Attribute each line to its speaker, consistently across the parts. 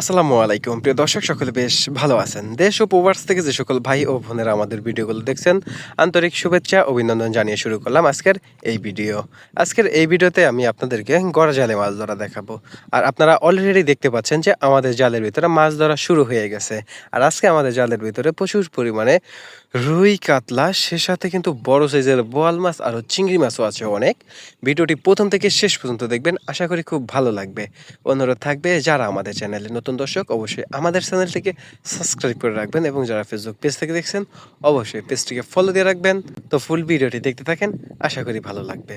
Speaker 1: আসসালামু আলাইকুম। প্রিয় দর্শক, সকলে বেশ ভালো আছেন। দেশ ও প্রবাস থেকে যে সকল ভাই ও বোনেরা আমাদের ভিডিওগুলো দেখছেন, আন্তরিক শুভেচ্ছা, অভিনন্দন জানিয়ে শুরু করলাম আজকের এই ভিডিও। আজকের এই ভিডিওতে আমি আপনাদেরকে গড় জালে মাছ ধরা দেখাবো। আর আপনারা অলরেডি দেখতে পাচ্ছেন যে আমাদের জালের ভিতরে মাছ ধরা শুরু হয়ে গেছে। আর আজকে আমাদের জালের ভিতরে প্রচুর পরিমাণে রুই, কাতলা সে সাথে কিন্তু বড় সাইজের বোয়াল মাছ আর চিংড়ি মাছও আছে অনেক। ভিডিওটি প্রথম থেকে শেষ পর্যন্ত দেখবেন, আশা করি খুব ভালো লাগবে। অনুরোধ থাকবে যারা আমাদের চ্যানেলে নতুন দর্শক, অবশ্যই আমাদের চ্যানেলটিকে সাবস্ক্রাইব করে রাখবেন এবং যারা ফেসবুক পেজ থেকে দেখছেন, অবশ্যই পেজটিকে ফলো দিয়ে রাখবেন। তো ফুল ভিডিওটি দেখতে থাকেন, আশা করি ভালো লাগবে।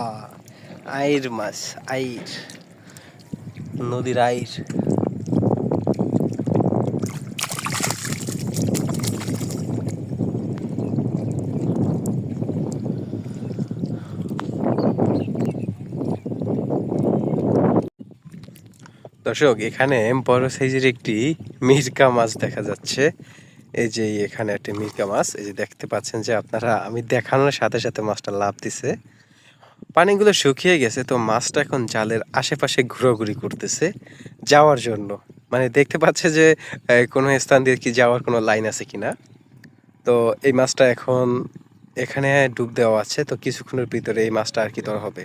Speaker 1: হা আইর মাছ, আইর। নদীর আইর। দর্শক, এখানে বড় সাইজের একটি মিরকা মাছ দেখা যাচ্ছে। এই যে এখানে একটি মিরকা মাছ, এই যে দেখতে পাচ্ছেন যে আপনারা, আমি দেখানোর সাথে সাথে মাছটা লাভ দিছে। পানিগুলো শুকিয়ে গেছে, তো মাছটা এখন জালের আশেপাশে ঘোরাঘুরি করতেছে যাওয়ার জন্য। মানে দেখতে পাচ্ছে যে কোনো স্থান দিয়ে কি যাওয়ার কোনো লাইন আছে কি না তো এই মাছটা এখন এখানে ডুব দেওয়া আছে, তো কিছুক্ষণের ভিতরে এই মাছটা আর কি ধরা হবে।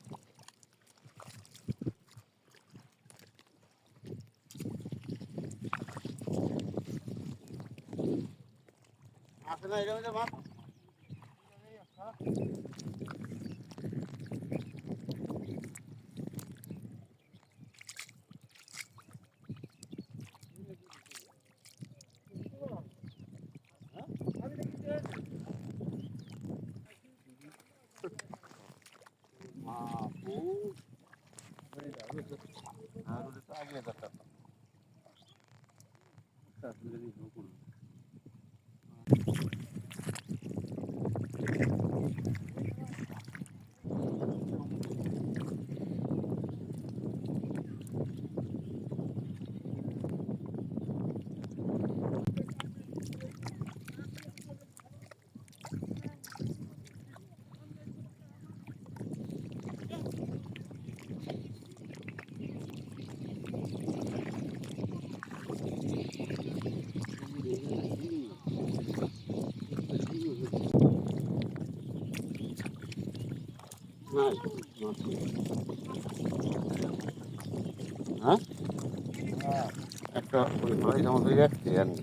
Speaker 1: आगे जातात
Speaker 2: হ্যাঁ? একটা ওই ভাই আমাদের যাচ্ছে জানি